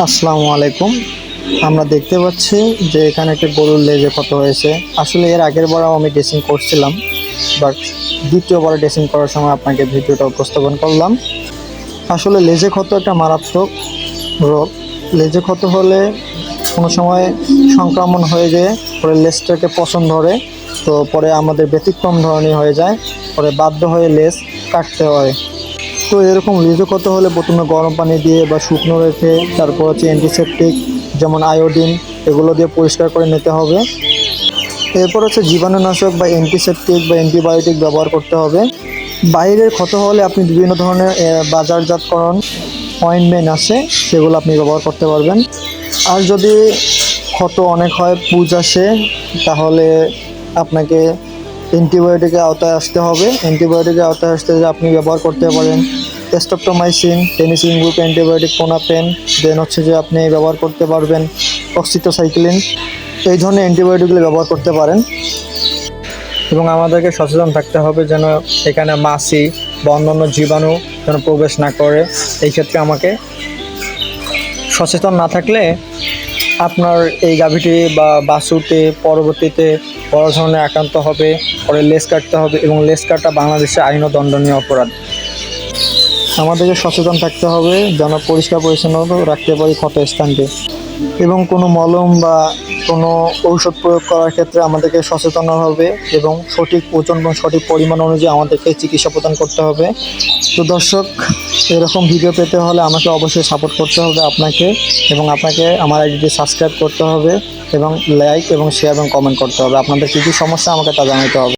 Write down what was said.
আসসালামু আলাইকুম। আমরা দেখতে পাচ্ছি যে এখানে একটা গরুর লেজে ক্ষত হয়েছে। আসলে এর আগের বারও আমি ড্রেসিং করছিলাম বাট দ্বিতীয়বার ড্রেসিং করার সময় আপনাকে ভিডিওটা উপস্থাপন করলাম। আসলে লেজে ক্ষত একটা মারাত্মক রোগ। লেজে ক্ষত হলে কোনো সময় সংক্রমণ হয়ে যেয়ে পরে লেজটাকে পছন্দ ধরে, তো পরে আমাদের ব্যতিক্রম ধরনের হয়ে যায়, পরে বাধ্য হয়ে লেজ কাটতে হয়। তো এরকম লিজো কত হলে প্রথমে গরম পানি দিয়ে বা শুকনো রেখে তারপর হচ্ছে অ্যান্টিসেপটিক যেমন আয়োডিন এগুলো দিয়ে পরিষ্কার করে নিতে হবে। এরপর হচ্ছে জীবাণুনাশক বা অ্যান্টিসেপটিক বা অ্যান্টিবায়োটিক ব্যবহার করতে হবে। বাইরের ক্ষত হলে আপনি বিভিন্ন ধরনের বাজারজাতকরণ অয়েন্টমেন্ট আছে, সেগুলো আপনি ব্যবহার করতে পারবেন। আর যদি ক্ষত অনেক হয়, পুজ আসে, তাহলে আপনাকে অ্যান্টিবায়োটিকের আওতায় আসতে হবে। অ্যান্টিবায়োটিকের আওতায় আসতে আপনি ব্যবহার করতে পারেন স্টপটোমাইসিন টেনিসিন গ্রুপ অ্যান্টিবায়োটিক কোনাপেন দেন হচ্ছে যে আপনি ব্যবহার করতে পারবেন অক্সিটোসাইক্লিন এই ধরনের অ্যান্টিবায়োটিকগুলো ব্যবহার করতে পারেন। এবং আমাদেরকে সচেতন থাকতে হবে যেন এখানে মাছি বা অন্যান্য জীবাণু যেন প্রবেশ না করে। এই ক্ষেত্রে আমাকে সচেতন না থাকলে আপনার এই গাভীটি বা বাসুতে পরবর্তীতে বড় ধরনের আক্রান্ত হবে, পরে লেস কাটতে হবে এবং লেস কাটা বাংলাদেশে আইন দণ্ডনীয় অপরাধ। আমাদেরকে সচেতন থাকতে হবে, যেন পরিষ্কার পরিচ্ছন্ন রাখতে পারি ক্ষত স্থানটি। এবং কোনো মলম বা কোনো ঔষধ প্রয়োগ করার ক্ষেত্রে আমাদেরকে সচেতন হবে এবং সঠিক ওজন এবং সঠিক পরিমাণ অনুযায়ী আমাদেরকে চিকিৎসা প্রদান করতে হবে। তো দর্শক, এরকম ভিডিও পেতে হলে আমাকে অবশ্যই সাপোর্ট করতে হবে আপনাকে এবং আপনাকে আমার আইডিটি সাবস্ক্রাইব করতে হবে এবং লাইক এবং শেয়ার এবং কমেন্ট করতে হবে। আপনাদের কী কী সমস্যা আমাকে তা জানাতে হবে।